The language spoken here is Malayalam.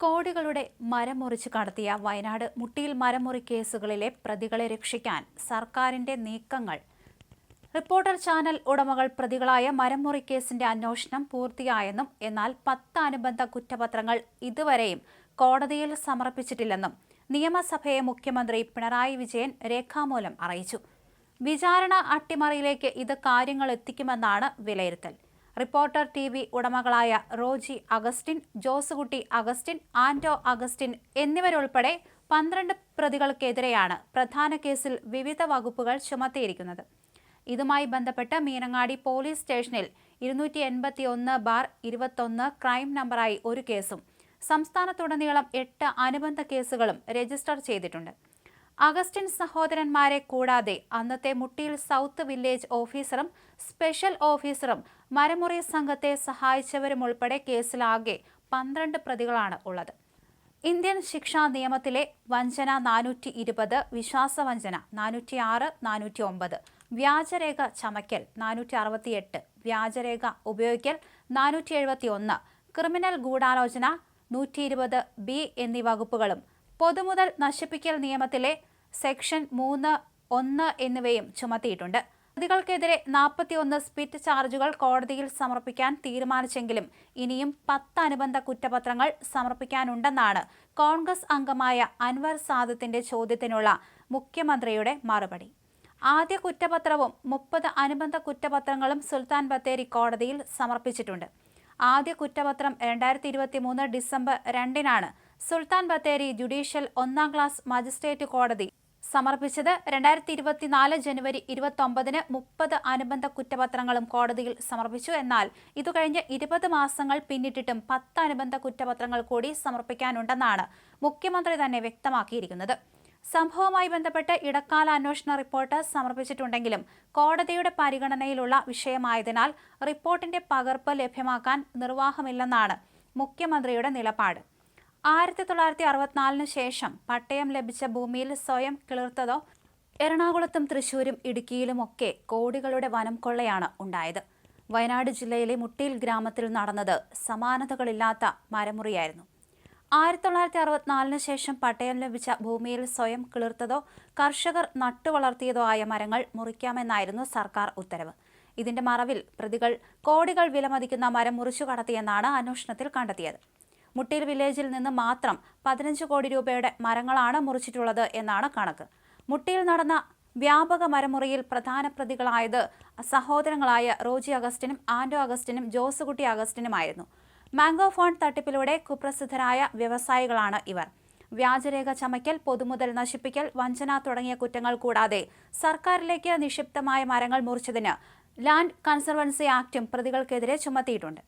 കോടികളുടെ മരം മുറിച്ച് കടത്തിയ വയനാട് മുട്ടിയിൽ മരമുറി കേസുകളിലെ പ്രതികളെ രക്ഷിക്കാൻ സർക്കാരിന്റെ നീക്കങ്ങൾ. റിപ്പോർട്ടർ ചാനൽ ഉടമകൾ പ്രതികളായ മരമുറി കേസിന്റെ അന്വേഷണം പൂർത്തിയായെന്നും എന്നാൽ പത്ത് അനുബന്ധ കുറ്റപത്രങ്ങൾ ഇതുവരെയും കോടതിയിൽ സമർപ്പിച്ചിട്ടില്ലെന്നും നിയമസഭയെ മുഖ്യമന്ത്രി പിണറായി വിജയൻ രേഖാമൂലം അറിയിച്ചു. വിചാരണ അട്ടിമറിയിലേക്ക് ഇത് കാര്യങ്ങൾ എത്തിക്കുമെന്നാണ് വിലയിരുത്തൽ. റിപ്പോർട്ടർ ടി വി ഉടമകളായ റോജി അഗസ്റ്റിൻ ജോസുകുട്ടി അഗസ്റ്റിൻ ആന്റോ അഗസ്റ്റിൻ എന്നിവരുൾപ്പെടെ പന്ത്രണ്ട് പ്രതികൾക്കെതിരെയാണ് പ്രധാന കേസിൽ വിവിധ വകുപ്പുകൾ ചുമത്തിയിരിക്കുന്നത്. ഇതുമായി ബന്ധപ്പെട്ട് മീനങ്ങാടി പോലീസ് സ്റ്റേഷനിൽ ഇരുന്നൂറ്റി എൺപത്തി ഒന്ന് ബാർ ഇരുപത്തൊന്ന് ക്രൈം നമ്പറായി ഒരു കേസും സംസ്ഥാനത്തുടനീളം എട്ട് അനുബന്ധ കേസുകളും രജിസ്റ്റർ ചെയ്തിട്ടുണ്ട്. അഗസ്റ്റിൻ സഹോദരന്മാരെ കൂടാതെ അന്നത്തെ മുട്ടിയിൽ സൗത്ത് വില്ലേജ് ഓഫീസറും സ്പെഷ്യൽ ഓഫീസറും മരമുറി സംഘത്തെ സഹായിച്ചവരും ഉൾപ്പെടെ കേസിലാകെ പന്ത്രണ്ട് പ്രതികളാണ് ഉള്ളത്. ഇന്ത്യൻ ശിക്ഷാ നിയമത്തിലെ വഞ്ചന നാനൂറ്റി ഇരുപത് വിശ്വാസവഞ്ചന നാനൂറ്റി ആറ് നാനൂറ്റി ഒമ്പത് വ്യാജരേഖ ചമയ്ക്കൽ നാനൂറ്റി അറുപത്തിയെട്ട് വ്യാജരേഖ ഉപയോഗിക്കൽ നാനൂറ്റി എഴുപത്തി ഒന്ന് ക്രിമിനൽ ഗൂഢാലോചന നൂറ്റി ഇരുപത് ബി എന്നീ വകുപ്പുകളും പൊതുമുതൽ നശിപ്പിക്കൽ നിയമത്തിലെ സെക്ഷൻ മൂന്ന് ഒന്ന് എന്നിവയും ചുമത്തിയിട്ടുണ്ട്. പ്രതികൾക്കെതിരെ നാൽപ്പത്തിയൊന്ന് സ്പിറ്റ് ചാർജുകൾ കോടതിയിൽ സമർപ്പിക്കാൻ തീരുമാനിച്ചെങ്കിലും ഇനിയും പത്ത് അനുബന്ധ കുറ്റപത്രങ്ങൾ സമർപ്പിക്കാനുണ്ടെന്നാണ് കോൺഗ്രസ് അംഗമായ അൻവർ സാദത്തിന്റെ ചോദ്യത്തിനുള്ള മുഖ്യമന്ത്രിയുടെ മറുപടി. ആദ്യ കുറ്റപത്രവും മുപ്പത് അനുബന്ധ കുറ്റപത്രങ്ങളും സുൽത്താൻ ബത്തേരി കോടതിയിൽ സമർപ്പിച്ചിട്ടുണ്ട്. ആദ്യ കുറ്റപത്രം രണ്ടായിരത്തി ഇരുപത്തി മൂന്ന് ഡിസംബർ രണ്ടിനാണ് സുൽത്താൻ ബത്തേരി ജുഡീഷ്യൽ ഒന്നാം ക്ലാസ് മജിസ്ട്രേറ്റ് കോടതി സമർപ്പിച്ചത് രണ്ടായിരത്തി ഇരുപത്തിനാല് ജനുവരി ഇരുപത്തൊമ്പതിന് മുപ്പത് അനുബന്ധ കുറ്റപത്രങ്ങളും കോടതിയിൽ സമർപ്പിച്ചു. എന്നാൽ ഇതു കഴിഞ്ഞ് ഇരുപത് മാസങ്ങൾ പിന്നിട്ടിട്ടും പത്ത് അനുബന്ധ കുറ്റപത്രങ്ങൾ കൂടി സമർപ്പിക്കാനുണ്ടെന്നാണ് മുഖ്യമന്ത്രി തന്നെ വ്യക്തമാക്കിയിരിക്കുന്നത്. സംഭവവുമായി ബന്ധപ്പെട്ട് ഇടക്കാല അന്വേഷണ റിപ്പോർട്ട് സമർപ്പിച്ചിട്ടുണ്ടെങ്കിലും കോടതിയുടെ പരിഗണനയിലുള്ള വിഷയമായതിനാൽ റിപ്പോർട്ടിന്റെ പകർപ്പ് ലഭ്യമാക്കാൻ നിർവാഹമില്ലെന്നാണ് മുഖ്യമന്ത്രിയുടെ നിലപാട്. ആയിരത്തി തൊള്ളായിരത്തി അറുപത്തിനാലിന് ശേഷം പട്ടയം ലഭിച്ച ഭൂമിയിൽ സ്വയം കിളിർത്തതോ എറണാകുളത്തും തൃശൂരും ഇടുക്കിയിലുമൊക്കെ കോടികളുടെ വനം കൊള്ളയാണ് ഉണ്ടായത്. വയനാട് ജില്ലയിലെ മുട്ടിയിൽ ഗ്രാമത്തിൽ നടന്നത് സമാനതകളില്ലാത്ത മരമുറിയായിരുന്നു. ആയിരത്തി തൊള്ളായിരത്തി അറുപത്തിനാലിന് ശേഷം പട്ടയം ലഭിച്ച ഭൂമിയിൽ സ്വയം കിളിർത്തതോ കർഷകർ നട്ടുവളർത്തിയതോ ആയ മരങ്ങൾ മുറിക്കാമെന്നായിരുന്നു സർക്കാർ ഉത്തരവ്. ഇതിന്റെ മറവിൽ പ്രതികൾ കോടികൾ വിലമതിക്കുന്ന മരം മുറിച്ചു കടത്തിയെന്നാണ് അന്വേഷണത്തിൽ കണ്ടെത്തിയത്. മുട്ടിയിൽ വില്ലേജിൽ നിന്ന് മാത്രം പതിനഞ്ച് കോടി രൂപയുടെ മരങ്ങളാണ് മുറിച്ചിട്ടുള്ളത് എന്നാണ് കണക്ക്. മുട്ടിയിൽ നടന്ന വ്യാപക മരമുറിയിൽ പ്രധാന പ്രതികളായത് സഹോദരങ്ങളായ റോജി അഗസ്റ്റിനും ആൻഡോ അഗസ്റ്റിനും ജോസുകുട്ടി അഗസ്റ്റിനുമായിരുന്നു. മാംഗോ ഫോൺ തട്ടിപ്പിലൂടെ കുപ്രസിദ്ധരായ വ്യവസായികളാണ് ഇവർ. വ്യാജരേഖ ചമയ്ക്കൽ പൊതുമുതൽ നശിപ്പിക്കൽ വഞ്ചന തുടങ്ങിയ കുറ്റങ്ങൾ കൂടാതെ സർക്കാരിലേക്ക് നിക്ഷിപ്തമായ മരങ്ങൾ മുറിച്ചതിന് ലാൻഡ് കൺസർവൻസി ആക്ടും പ്രതികൾക്കെതിരെ ചുമത്തിയിട്ടുണ്ട്.